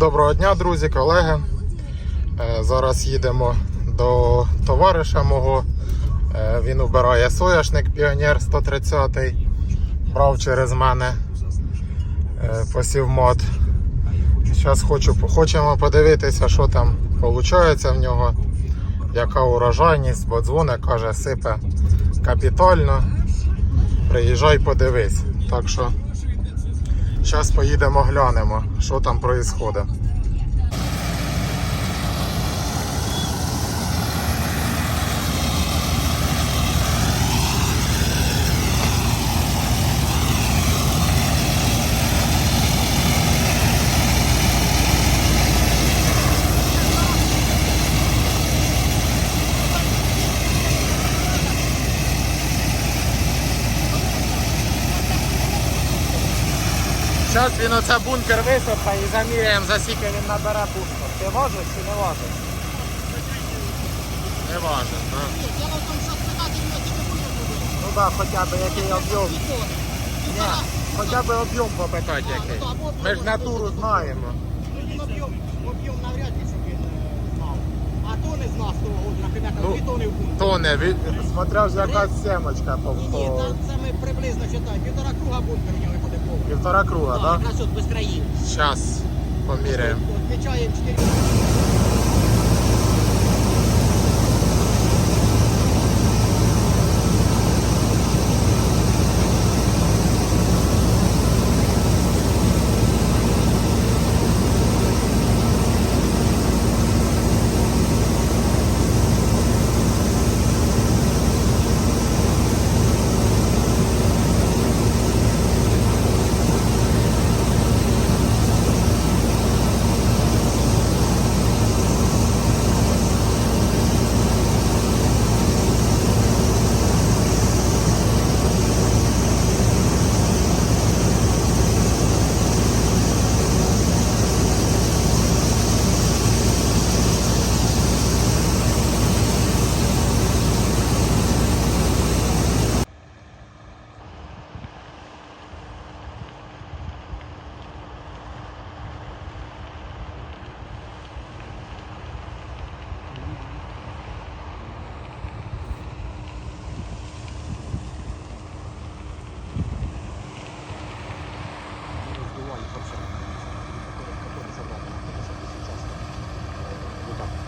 доброго дня, друзі, колеги. Е, Зараз їдемо до товариша мого. Е, Він убирає соняшник Піонер 130. Брав через мене е, посівмат. Зараз хочу, хочемо подивитися, що там виходить в нього, яка урожайність, бо дзвоник каже, сипе капітально. Приїжджай, подивись. Так що зараз поїдемо глянемо, що там відбувається. Зараз він оце бункер висипає і заміряємо, за скільки він набере пушку. Ти важиш чи не важиш? Не важиш, так? Ну так, хоча б який об'єм. Ні, хоча б об'єм попитати який. Ми ж натуру знаємо. Ну, він об'єм, об'єм навряд щоб він е, знав. А то не знав з того року, наприклад, Ну, дві тони в бункері. То не від... смотря ж яка семочка по, Ні, ні, по... там це ми приблизно читаємо. Півтора круга бункер у нього. Півтора круга, Так, Да? якраз от без країв. Зараз поміряємо. Відмічаємо 4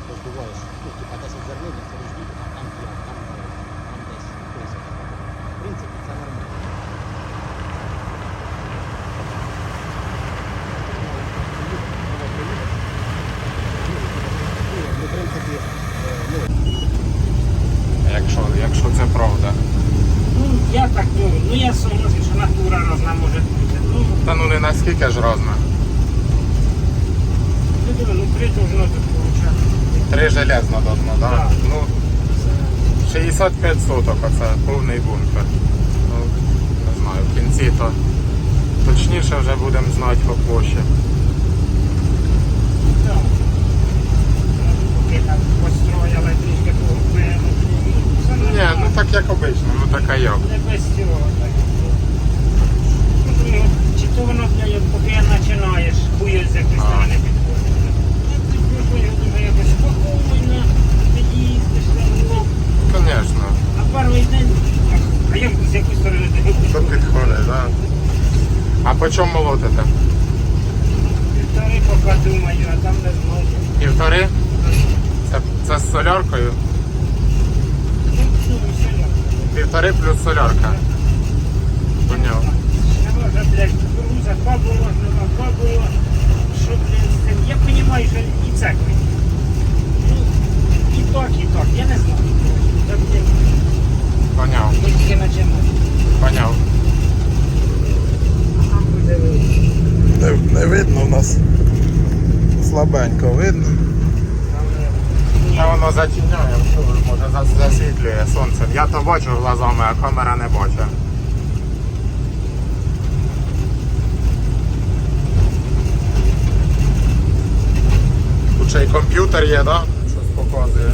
Роздуваєш, ну, типа 10 зернин, це розділ, а там 5, там, е, там десь присок. В принципі, це нормально. Ну, в принципі, е, ну, Якщо, якщо це правда. Ну, я так думаю, ну я согласен, що натура разна може бути. Ну, Ну ж розна. ну три должно тут получати. Три железно должно, так? Так. Ну, 65 соток, оце повний бункер. Ну, не знаю, в кінці то точніше вже будемо знати по площі. Так. Поки построїли трішки. Все Ні, ну так як обично, ну така як. Не без цього. Так. Ну, то воно, поки починаєш, хуєць з якоїсь А. підходить. Ну, я дуже якось спокійно, ти їздиш, там, ну, Звісно. а перший день, а як з якоїсь сторони ти То підходить, так. А по чому молотите? Півтори поки думаю, а там не знаю. Півтори? Це, це з соляркою? Ну, ну. Півтори плюс солярка. Поняв. Не може, блядь, кукуруза, два було, два було. Що, блядь, з цим? Я розумію, що і це круто. Ну, і так, і так, я не знаю. Так, блядь, Поняв, ми тільки починаємо. поняв. А там буде видно. Не, не видно в нас. Слабенько видно. Там, е, Та воно затіняє, що ви, може засвітлює сонце. Я то бачу глазами, а камера не бачить. Ще й комп'ютер є, так? Да? Щось показує.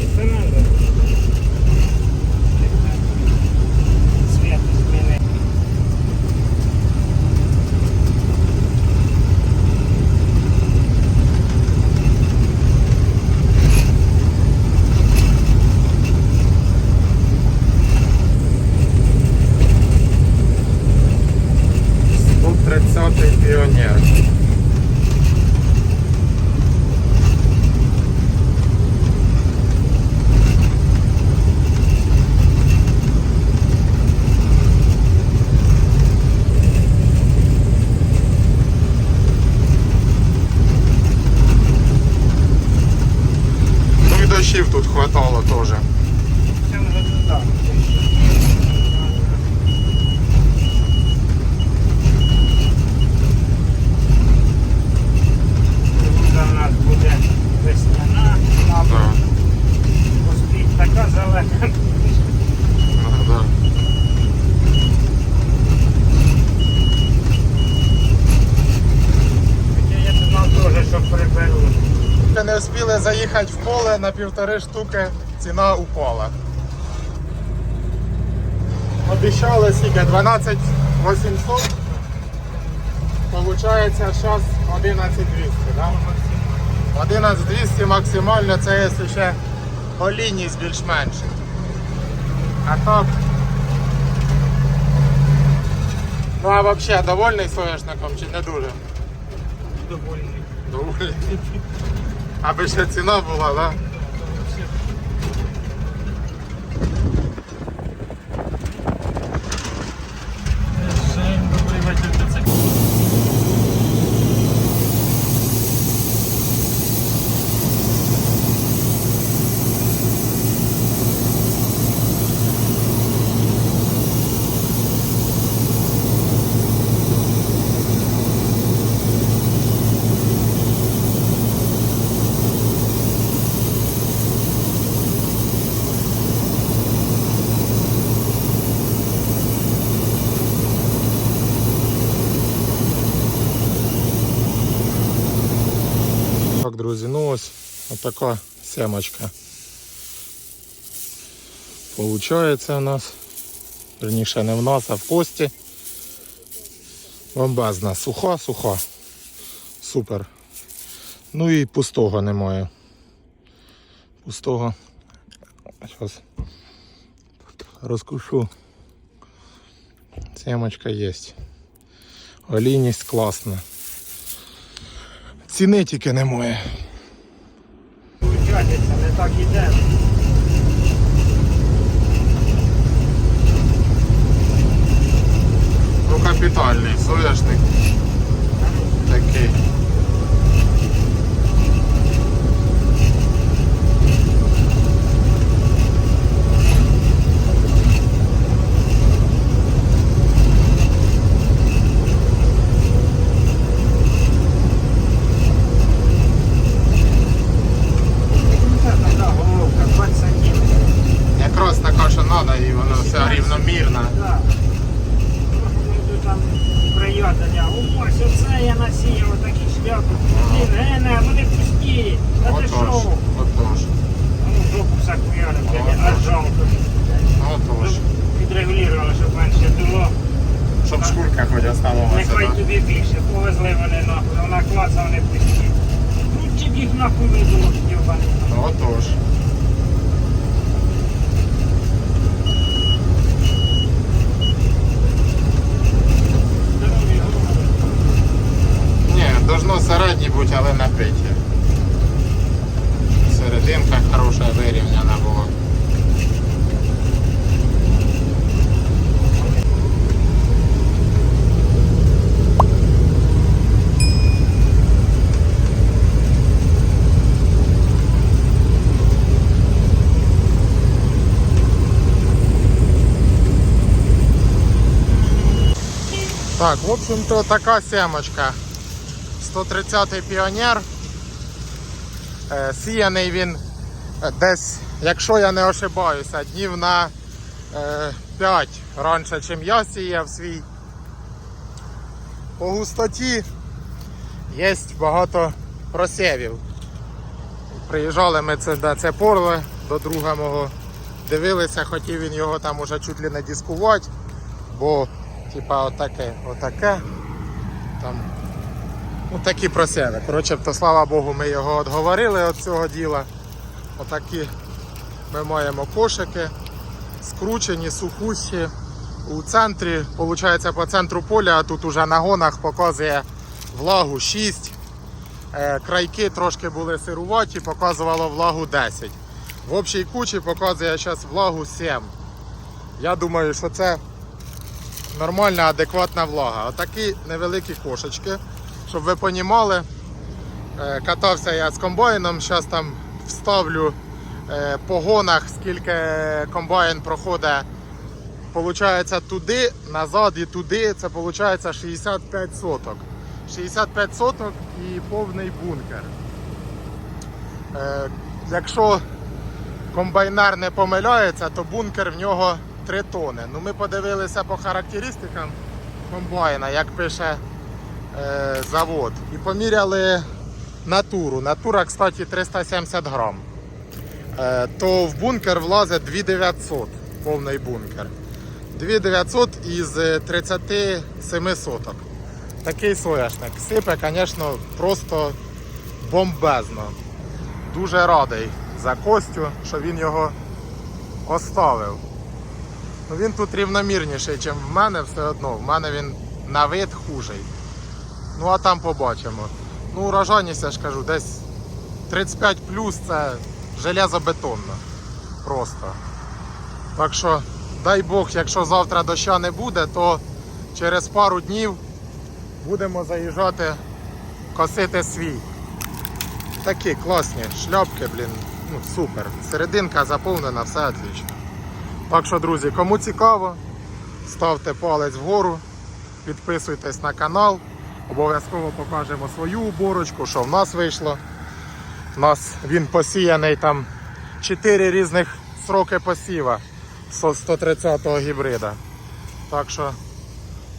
Вирішили в поле на півтори штуки, ціна упала. Обіцяли скільки? 12 800. Получається зараз 11 200, да? 11 200 максимально, це якщо ще олійність більш-менш. А так. Ну а взагалі довольний соняшником чи не дуже? Довольний. Довольний. Доволі. Аби ще ціна була, да? Добрий вечір, це Так, друзі, ну ось отака семочка. Получається у нас. Верніше не в нас, а в кості. Бомбезна, суха, суха. Супер. Ну і пустого немає. Пустого. Зараз розкушу. Семочка є. Олійність класна. Ціни тільки немає. Получається, не так іде. Ну капітальний соняшник. Такий. Це така головка, 20 сантиметрів. Якраз така, що треба, і вона вся рівномірна. Так. Тут там приятеля. Ось оце я насіяв такі Гене, вони пусті. Та ти Отож, що? отож, Ну, жопу всяку блядь, аж жалко. отож. Підрегулювали, щоб менше дуло. Щоб шкурка хоч оставалася. Нехай тобі більше, повезли вони нахуй, вона клаца, не пусті. Ну, б їх нахуй не йобаний. Ну, Отож. середнє бути, але набиті. Серединка хороша вирівняна була. Так, в общем-то така семочка. 130-й піонер. Е, Сіяний він е, десь, якщо я не ошибаюся, днів на е, 5 раніше, чим я сіяв свій. По густоті є багато просєвів. Приїжджали ми це, на це порле до друга мого. Дивилися, хотів він його там уже чуть ли не дискувати, бо типа отаке, отаке. Там Ну, такі просяви. Коротше, то слава Богу, ми його відговорили від цього діла. Отакі ми маємо кошики, скручені, сухущі. У центрі, виходить, по центру поля, а тут уже на гонах показує влагу 6. Е, Крайки трошки були сируваті, показувало влагу 10. В общій кучі показує зараз влагу 7. Я думаю, що це нормальна, адекватна влага. Отакі невеликі кошечки. Щоб ви понімали, е, катався я з комбайном, зараз там вставлю е, по гонах, скільки комбайн проходить. Получається туди, назад і туди, це виходить 65 соток. 65 соток і повний бункер. Е, Якщо комбайнер не помиляється, то бункер в нього 3 тони. Ну, ми подивилися по характеристикам комбайна, як пише завод. І поміряли натуру. Натура, кстати, 370 грам. Е, то в бункер влазить 2900, повний бункер. 2900 із е, 37 соток. Такий соняшник. Сипе, звісно, просто бомбезно. Дуже радий за Костю, що він його оставив. Ну, він тут рівномірніший, ніж в мене все одно. В мене він на вид хужий. Ну а там побачимо. Ну, урожайність, я ж кажу, десь 35 плюс це железобетонно. Просто. Так що, дай Бог, якщо завтра доща не буде, то через пару днів будемо заїжджати косити свій. Такі класні шляпки, блін. Ну, супер. Серединка заповнена, все отлично. Так що, друзі, кому цікаво, ставте палець вгору, підписуйтесь на канал. Обов'язково покажемо свою уборочку, що в нас вийшло. У нас він посіяний там 4 різних сроки посіва з 130-го гібрида. Так що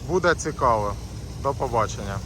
буде цікаво. До побачення.